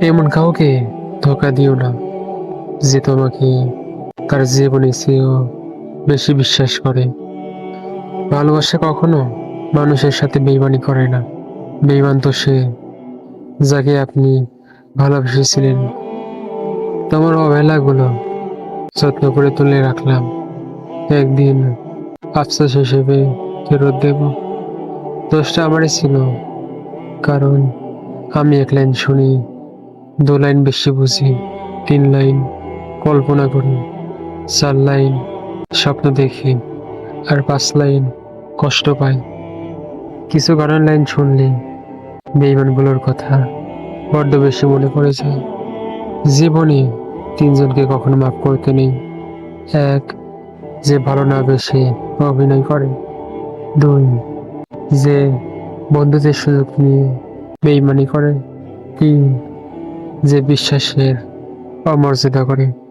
এমন কাউকে ধোকা দিও না যে তোমাকে তার জীবনে চেয়েও বেশি বিশ্বাস করে। ভালোবাসা কখনো মানুষের সাথে বেইমানি করে না। বেইমান তো সে যাকে আপনি ভালোবেসেছিলেন। তোমার অবহেলাগুলো যত্ন করে তুলে রাখলাম। একদিন আফসোস হিসেবে ফেরত দেব। দোষটা আমারই ছিল, কারণ আমি এক লাইন শুনি দু লাইন বেশি বুঝি, তিন লাইন কল্পনা করি, চার লাইন স্বপ্ন দেখি, আর পাঁচ লাইন কষ্ট পাই। কিছু গানের লাইন শুনলে বেইমানগুলোর কথা বড্ড বেশি মনে পড়ে যায়। জীবনে তিনজনকে কখনো মাফ করতে নেই। এক, যে ভালো না বেশে অভিনয় করে। দুই, যে বন্ধুদের সুযোগ নিয়ে বেইমানি করে। তিন যে বিশ্বাসের অমর্যাদা করে।